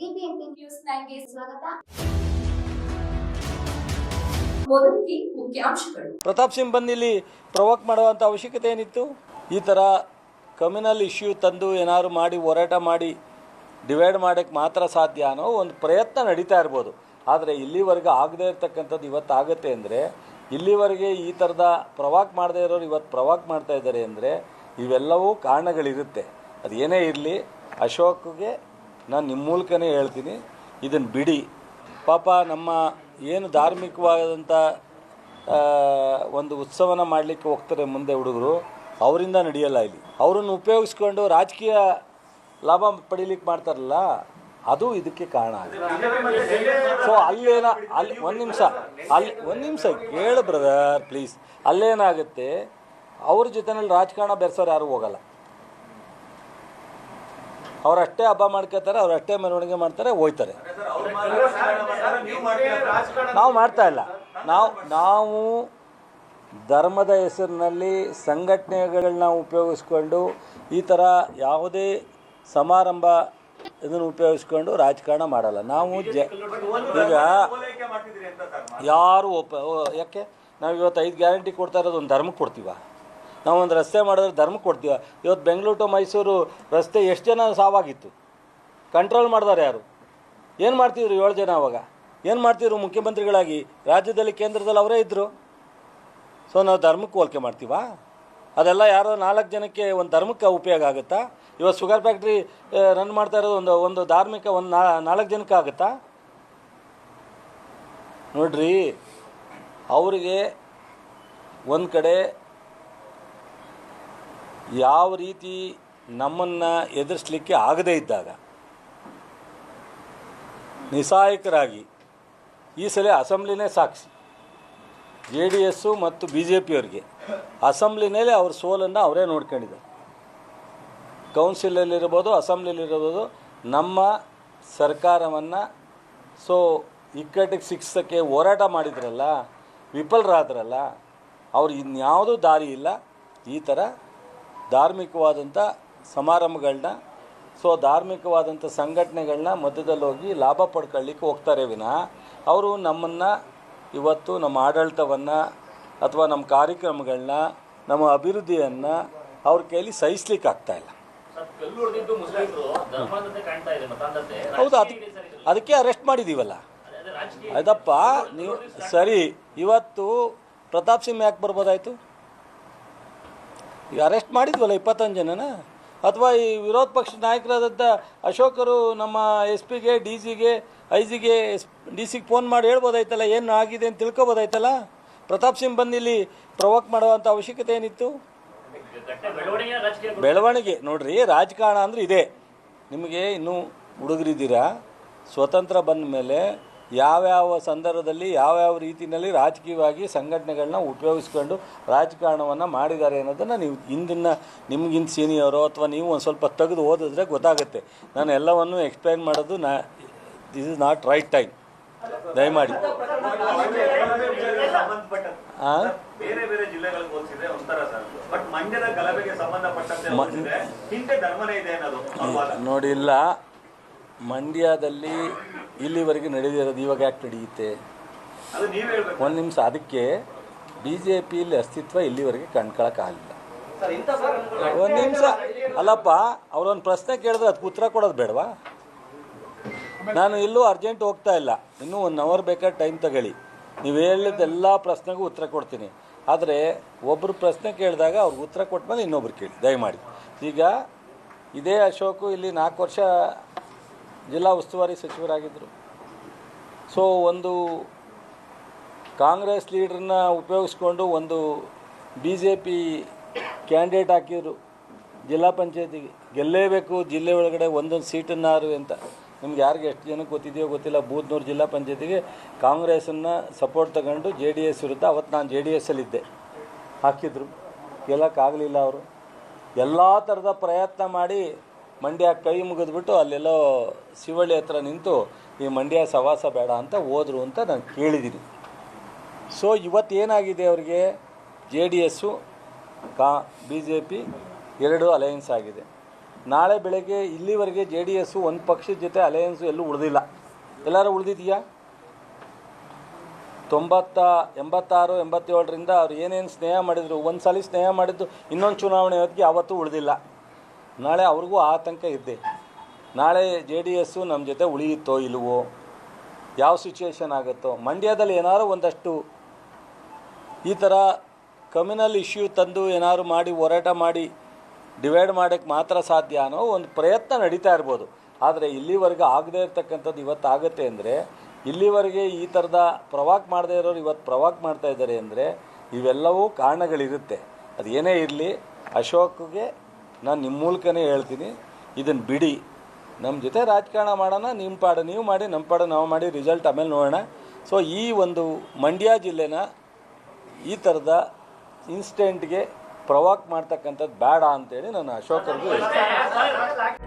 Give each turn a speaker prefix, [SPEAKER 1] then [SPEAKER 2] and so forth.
[SPEAKER 1] News ಸ್ವಾಗತ.
[SPEAKER 2] ಪ್ರತಾಪ್ ಸಿಂಗ್ ಬಂದು ಇಲ್ಲಿ ಪ್ರವೋಕ್ ಮಾಡುವಂಥ ಅವಶ್ಯಕತೆ ಏನಿತ್ತು? ಈ ಥರ ಕಮ್ಯುನಲ್ ಇಶ್ಯೂ ತಂದು ಏನಾದ್ರು ಮಾಡಿ, ಹೋರಾಟ ಮಾಡಿ ಡಿವೈಡ್ ಮಾಡಕ್ಕೆ ಮಾತ್ರ ಸಾಧ್ಯ ಅನ್ನೋ ಒಂದು ಪ್ರಯತ್ನ ನಡೀತಾ ಇರ್ಬೋದು. ಆದರೆ ಇಲ್ಲಿವರೆಗೆ ಆಗದೇ ಇರ್ತಕ್ಕಂಥದ್ದು ಇವತ್ತು ಆಗುತ್ತೆ ಅಂದರೆ, ಇಲ್ಲಿವರೆಗೆ ಈ ಥರದ ಪ್ರವಾಕ್ ಮಾಡದೇ ಇರೋರು ಇವತ್ತು ಪ್ರವಾಕ್ ಮಾಡ್ತಾ ಇದ್ದಾರೆ ಅಂದರೆ, ಇವೆಲ್ಲವೂ ಕಾರಣಗಳಿರುತ್ತೆ. ಅದು ಏನೇ ಇರಲಿ, ಅಶೋಕ್ಗೆ ನಾನು ನಿಮ್ಮ ಮೂಲಕನೇ ಹೇಳ್ತೀನಿ ಇದನ್ನು ಬಿಡಿ. ಪಾಪ ನಮ್ಮ ಏನು ಧಾರ್ಮಿಕವಾದಂಥ ಒಂದು ಉತ್ಸವನ ಮಾಡಲಿಕ್ಕೆ ಹೋಗ್ತಾರೆ ಮುಂದೆ ಹುಡುಗರು, ಅವರಿಂದ ನಡೆಯಲ್ಲ ಇಲ್ಲಿ. ಅವರನ್ನು ಉಪಯೋಗಿಸ್ಕೊಂಡು ರಾಜಕೀಯ ಲಾಭ ಪಡೀಲಿಕ್ಕೆ ಮಾಡ್ತಾರಲ್ಲ, ಅದು ಇದಕ್ಕೆ ಕಾರಣ ಸೊ ಅಲ್ಲೇನ ಅಲ್ಲಿ ಒಂದು ನಿಮಿಷ ಅಲ್ಲಿ ಒಂದು ನಿಮಿಷ ಕೇಳು ಬ್ರದರ್ ಪ್ಲೀಸ್ ಅಲ್ಲೇನಾಗುತ್ತೆ, ಅವ್ರ ಜೊತೆನಲ್ಲಿ ರಾಜಕಾರಣ ಬೆರೆಸೋರು ಯಾರು ಹೋಗಲ್ಲ. ಅವರಷ್ಟೇ ಹಬ್ಬ ಮಾಡ್ಕೋತಾರೆ ಅವರಷ್ಟೇ ಮೆರವಣಿಗೆ ಮಾಡ್ತಾರೆ, ಹೋಯ್ತಾರೆ. ನಾವು ಮಾಡ್ತಾ ಇಲ್ಲ. ನಾವು ನಾವು ಧರ್ಮದ ಹೆಸರಿನಲ್ಲಿ ಸಂಘಟನೆಗಳನ್ನ ಉಪಯೋಗಿಸ್ಕೊಂಡು ಈ ಥರ ಯಾವುದೇ ಸಮಾರಂಭ ಇದನ್ನು ಉಪಯೋಗಿಸ್ಕೊಂಡು ರಾಜಕಾರಣ ಮಾಡಲ್ಲ. ನಾವು ಜ ಈಗ ಯಾರು ಒಪ್ಪ ಯಾಕೆ? ನಾವು ಇವತ್ತು ಐದು ಗ್ಯಾರಂಟಿ ಕೊಡ್ತಾ ಇರೋದು ಒಂದು ಧರ್ಮಕ್ಕೆ ಕೊಡ್ತೀವ. ನಾವು ಒಂದು ರಸ್ತೆ ಮಾಡಿದ್ರೆ ಧರ್ಮ ಕೊಡ್ತೀವ. ಇವತ್ತು ಬೆಂಗಳೂರು ಟು ಮೈಸೂರು ರಸ್ತೆ ಎಷ್ಟು ಜನ ಸಾವಾಗಿತ್ತು. ಕಂಟ್ರೋಲ್ ಮಾಡಿದಾರೆ ಯಾರು? ಏನು ಮಾಡ್ತಿದ್ರು ಏಳು ಜನ ಅವಾಗ? ಏನು ಮಾಡ್ತಿದ್ರು ಮುಖ್ಯಮಂತ್ರಿಗಳಾಗಿ? ರಾಜ್ಯದಲ್ಲಿ, ಕೇಂದ್ರದಲ್ಲಿ ಅವರೇ ಇದ್ದರು ಸೊ ನಾವು ಧರ್ಮಕ್ಕೆ ಹೋಲಿಕೆ ಮಾಡ್ತೀವಾ? ಅದೆಲ್ಲ ಯಾರೋ ನಾಲ್ಕು ಜನಕ್ಕೆ ಒಂದು ಧರ್ಮಕ್ಕೆ ಉಪಯೋಗ ಆಗುತ್ತಾ? ಇವತ್ತು ಶುಗರ್ ಫ್ಯಾಕ್ಟ್ರಿ ರನ್ ಮಾಡ್ತಾ ಇರೋದು ಒಂದು ಒಂದು ಧಾರ್ಮಿಕ ಒಂದು ನಾಲ್ಕು ಜನಕ್ಕೆ ಆಗುತ್ತಾ? ನೋಡ್ರಿ, ಅವರಿಗೆ ಒಂದು ಕಡೆ ಯಾವ ರೀತಿ ನಮ್ಮನ್ನು ಎದುರಿಸಲಿಕ್ಕೆ ಆಗದೇ ಇದ್ದಾಗ, ನಿಸಾಯಕರಾಗಿ ಈ ಸಲ ಅಸೆಂಬ್ಲಿನೇ ಸಾಕ್ಷಿ ಜೆ ಡಿ ಎಸ್ಸು ಮತ್ತು ಬಿ ಜೆ ಪಿಯವ್ರಿಗೆ ಅಸೆಂಬ್ಲಿನಲ್ಲಿ ಅವ್ರ ಸೋಲನ್ನು ಅವರೇ ನೋಡ್ಕೊಂಡಿದ್ದಾರೆ. ಕೌನ್ಸಿಲಲ್ಲಿರ್ಬೋದು ಅಸೆಂಬ್ಲಿಲಿರ್ಬೋದು ನಮ್ಮ ಸರ್ಕಾರವನ್ನು, ಸೊ ಇಕ್ಕಟ್ಟಿಗೆ ಸಿಕ್ಸಕ್ಕೆ ಹೋರಾಟ ಮಾಡಿದ್ರಲ್ಲ, ವಿಫಲರಾದ್ರಲ್ಲ, ಅವ್ರು ಇನ್ಯಾವುದೂ ದಾರಿ ಇಲ್ಲ, ಈ ಥರ ಧಾರ್ಮಿಕವಾದಂಥ ಸಮಾರಂಭಗಳನ್ನ ಸೊ ಧಾರ್ಮಿಕವಾದಂಥ ಸಂಘಟನೆಗಳನ್ನ ಮಧ್ಯದಲ್ಲಿ ಹೋಗಿ ಲಾಭ ಪಡ್ಕೊಳ್ಳಿಕ್ಕೆ ಹೋಗ್ತಾರೆ ವಿನ ಅವರು ನಮ್ಮನ್ನು ಇವತ್ತು ನಮ್ಮ ಆಡಳಿತವನ್ನು ಅಥವಾ ನಮ್ಮ ಕಾರ್ಯಕ್ರಮಗಳನ್ನ ನಮ್ಮ ಅಭಿವೃದ್ಧಿಯನ್ನು ಅವ್ರ ಕೈಲಿ ಸಹಿಸ್ಲಿಕ್ಕೆ ಆಗ್ತಾ ಇಲ್ಲ.
[SPEAKER 3] ಕಲ್ಲುರ್ದಿದ್ದು ಮುಸ್ಲಿಮರು ಧರ್ಮದಂತೆ ಕಾಣ್ತಾ ಇದೆ ಮತಾಂಧತೆ.
[SPEAKER 2] ಹೌದು ಅದಕ್ಕೆ ಅದಕ್ಕೆ ಅರೆಸ್ಟ್ ಮಾಡಿದ್ದೀವಲ್ಲ
[SPEAKER 3] ಅದೇ
[SPEAKER 2] ಅದಪ್ಪ ನೀವು ಸರಿ ಇವತ್ತು ಪ್ರತಾಪ್ ಸಿಂಹ ಯಾಕೆ ಬರ್ಬೋದಾಯ್ತು? ಈಗ ಅರೆಸ್ಟ್ ಮಾಡಿದ್ವಲ್ಲ ಇಪ್ಪತ್ತೊಂದು ಜನನ? ಅಥವಾ ಈ ವಿರೋಧ ಪಕ್ಷ ನಾಯಕರಾದಂಥ ಅಶೋಕರು ನಮ್ಮ ಎಸ್ ಪಿಗೆ ಡಿ ಜಿಗೆ ಐ ಜಿಗೆ ಎಸ್ ಡಿ ಸಿಗೆ ಫೋನ್ ಮಾಡಿ ಹೇಳ್ಬೋದಾಯ್ತಲ್ಲ, ಏನು ಆಗಿದೆ ಅಂತ ತಿಳ್ಕೊಬೋದಾಯ್ತಲ್ಲ? ಪ್ರತಾಪ್ ಸಿಂಗ್ ಬಂದು ಇಲ್ಲಿ ಪ್ರವೋಕ್ ಮಾಡುವಂಥ ಅವಶ್ಯಕತೆ ಏನಿತ್ತು?
[SPEAKER 3] ಬೆಳವಣಿಗೆ,
[SPEAKER 2] ನೋಡ್ರಿ, ರಾಜಕಾರಣ ಅಂದ್ರೆ ಇದೆ. ನಿಮಗೆ ಇನ್ನೂ ಹುಡುಗರಿದ್ದೀರಾ? ಸ್ವತಂತ್ರ ಬಂದ ಮೇಲೆ ಯಾವ್ಯಾವ ಸಂದರ್ಭದಲ್ಲಿ ಯಾವ್ಯಾವ ರೀತಿಯಲ್ಲಿ ರಾಜಕೀಯವಾಗಿ ಸಂಘಟನೆಗಳನ್ನ ಉಪಯೋಗಿಸ್ಕೊಂಡು ರಾಜಕಾರಣವನ್ನು ಮಾಡಿದ್ದಾರೆ ಅನ್ನೋದನ್ನು ನೀವು ಹಿಂದಿನ ನಿಮ್ಗಿಂತ ಸೀನಿಯರು ಅಥವಾ ನೀವು ಒಂದು ಸ್ವಲ್ಪ ತೆಗೆದು ಓದಿದ್ರೆ ಗೊತ್ತಾಗುತ್ತೆ. ನಾನು ಎಲ್ಲವನ್ನು ಎಕ್ಸ್ಪ್ಲೈನ್ ಮಾಡೋದು ನಾ this is not right time ದಯಮಾಡಿ. ನೋಡಿ ಇಲ್ಲ. ಮಂಡ್ಯದಲ್ಲಿ ಇಲ್ಲಿವರೆಗೆ ನಡೆದಿರೋದು ಇವಾಗ ಯಾಕೆ ನಡೆಯುತ್ತೆ? ಒಂದು ನಿಮಿಷ ಅದಕ್ಕೆ ಬಿ ಜೆ ಪಿಯಲ್ಲಿ ಅಸ್ತಿತ್ವ ಇಲ್ಲಿವರೆಗೆ ಕಣ್ಕೊಳಕ್ಕಾಗಲಿಲ್ಲ ಒಂದು ನಿಮಿಷ ಅಲ್ಲಪ್ಪ ಅವ್ರೊಂದು ಪ್ರಶ್ನೆ ಕೇಳಿದ್ರೆ ಅದಕ್ಕೆ ಉತ್ತರ ಕೊಡೋದು ಬೇಡವಾ? ನಾನು ಇಲ್ಲೂ ಅರ್ಜೆಂಟ್ ಹೋಗ್ತಾ ಇಲ್ಲ. ಇನ್ನೂ ಒನ್ ಅವರ್ ಬೇಕಾದ್ರೆ ಟೈಮ್ ತಗೊಳ್ಳಿ. ನೀವು ಹೇಳಿದ್ದೆಲ್ಲ ಪ್ರಶ್ನೆಗೂ ಉತ್ತರ ಕೊಡ್ತೀನಿ. ಆದರೆ ಒಬ್ಬರು ಪ್ರಶ್ನೆ ಕೇಳಿದಾಗ ಅವ್ರಿಗೆ ಉತ್ತರ ಕೊಟ್ಟ ಮೇಲೆ ಇನ್ನೊಬ್ರು ಕೇಳಿ ದಯಮಾಡಿ. ಈಗ ಇದೇ ಅಶೋಕು ಇಲ್ಲಿ ನಾಲ್ಕು ವರ್ಷ ಜಿಲ್ಲಾ ಉಸ್ತುವಾರಿ ಸಚಿವರಾಗಿದ್ದರು. ಸೊ ಒಂದು ಕಾಂಗ್ರೆಸ್ ಲೀಡ್ರನ್ನ ಉಪಯೋಗಿಸ್ಕೊಂಡು ಒಂದು ಬಿ ಜೆ ಪಿ ಕ್ಯಾಂಡಿಡೇಟ್ ಹಾಕಿದ್ರು. ಜಿಲ್ಲಾ ಪಂಚಾಯತಿಗೆ. ಗೆಲ್ಲೇಬೇಕು, ಜಿಲ್ಲೆ ಒಳಗಡೆ ಒಂದೊಂದು ಸೀಟನ್ನಾರು ಅಂತ. ನಿಮ್ಗೆ ಯಾರಿಗೆ ಎಷ್ಟು ಜನಕ್ಕೆ ಗೊತ್ತಿದೆಯೋ ಗೊತ್ತಿಲ್ಲ, ಬೂದ್ನೂರು ಜಿಲ್ಲಾ ಪಂಚಾಯತಿಗೆ ಕಾಂಗ್ರೆಸನ್ನು ಸಪೋರ್ಟ್ ತಗೊಂಡು ಜೆ ಡಿ ಎಸ್ ವಿರುದ್ಧ ಅವತ್ತು ನಾನು ಜೆ ಡಿ ಎಸ್ಸಲ್ಲಿದ್ದೆ ಹಾಕಿದ್ರು. ಗೆಲ್ಲಕ್ಕಾಗಲಿಲ್ಲ ಅವರು. ಎಲ್ಲ ಥರದ ಪ್ರಯತ್ನ ಮಾಡಿ ಮಂಡ್ಯ ಕೈ ಮುಗಿದ್ಬಿಟ್ಟು ಅಲ್ಲೆಲ್ಲೋ ಶಿವಳ್ಳಿ ಹತ್ರ ನಿಂತು ಈ ಮಂಡ್ಯ ಸವಾಸ ಬೇಡ ಅಂತ ಹೋದರು ಅಂತ ನಾನು ಕೇಳಿದ್ದೀನಿ ಸೊ ಇವತ್ತೇನಾಗಿದೆ ಅವರಿಗೆ? ಜೆ ಡಿ ಎಸ್ಸು ಕಾ ಬಿ ಜೆ ಪಿ ಎರಡು ಅಲಯನ್ಸ್ ಆಗಿದೆ. ನಾಳೆ ಬೆಳಗ್ಗೆ ಇಲ್ಲಿವರೆಗೆ ಜೆ ಡಿ ಎಸ್ಸು ಒಂದು ಪಕ್ಷದ ಜೊತೆ ಅಲಯನ್ಸು ಎಲ್ಲೂ ಉಳಿದಿಲ್ಲ. ಎಲ್ಲರೂ ಉಳಿದಿದೆಯಾ ತೊಂಬತ್ತ, ಎಂಬತ್ತಾರು, ಎಂಬತ್ತೇಳರಿಂದ ಅವ್ರು ಏನೇನು ಸ್ನೇಹ ಮಾಡಿದರು ಒಂದು ಸಲ ಸ್ನೇಹ ಮಾಡಿದ್ದು ಇನ್ನೊಂದು ಚುನಾವಣೆ ಹೊತ್ತಿಗೆ ಯಾವತ್ತೂ ಉಳಿದಿಲ್ಲ. ನಾಳೆ ಅವ್ರಿಗೂ ಆತಂಕ ಇದ್ದೆ ನಾಳೆ ಜೆ ಡಿ ಎಸ್ಸು ನಮ್ಮ ಜೊತೆ ಉಳಿಯುತ್ತೋ ಇಲ್ವೋ? ಯಾವ ಸಿಚುವೇಶನ್ ಆಗುತ್ತೋ? ಮಂಡ್ಯದಲ್ಲಿ ಏನಾದರೂ ಒಂದಷ್ಟು ಈ ಥರ ಕಮ್ಯುನಲ್ ಇಶ್ಯೂ ತಂದು ಏನಾದ್ರು ಮಾಡಿ, ಹೋರಾಟ ಮಾಡಿ ಡಿವೈಡ್ ಮಾಡೋಕ್ಕೆ ಮಾತ್ರ ಸಾಧ್ಯ ಅನ್ನೋ ಒಂದು ಪ್ರಯತ್ನ ನಡೀತಾ ಇರ್ಬೋದು. ಆದರೆ ಇಲ್ಲಿವರೆಗೆ ಆಗದೇ ಇರತಕ್ಕಂಥದ್ದು ಇವತ್ತು ಆಗುತ್ತೆ ಅಂದರೆ, ಇಲ್ಲಿವರೆಗೆ ಈ ಥರದ ಪ್ರವಾಕ್ ಮಾಡದೇ ಇರೋರು ಇವತ್ತು ಪ್ರವಾಕ್ ಮಾಡ್ತಾ ಇದ್ದಾರೆ ಅಂದರೆ, ಇವೆಲ್ಲವೂ ಕಾರಣಗಳಿರುತ್ತೆ. ಅದು ಏನೇ ಇರಲಿ, ಅಶೋಕ್ಗೆ ನಾನು ನಿಮ್ಮ ಮೂಲಕನೇ ಹೇಳ್ತೀನಿ ಇದನ್ನು ಬಿಡಿ. ನಮ್ಮ ಜೊತೆ ರಾಜಕಾರಣ ಮಾಡೋಣ ನಿಮ್ಮ ಪಾಡು ನೀವು ಮಾಡಿ ನಮ್ಮ ಪಾಡ ನಾವು ಮಾಡಿ ರಿಸಲ್ಟ್ ಆಮೇಲೆ ನೋಡೋಣ. ಸೊ ಈ ಒಂದು ಮಂಡ್ಯ ಜಿಲ್ಲೆನ ಈ ಥರದ ಇನ್ಸ್ಟೆಂಟ್ಗೆ ಪ್ರವಾಕ್ ಮಾಡ್ತಕ್ಕಂಥದ್ದು ಬೇಡ ಅಂತೇಳಿ ನಾನು ಅಶೋಕರಿಗೂ ಹೇಳ್ತೀನಿ.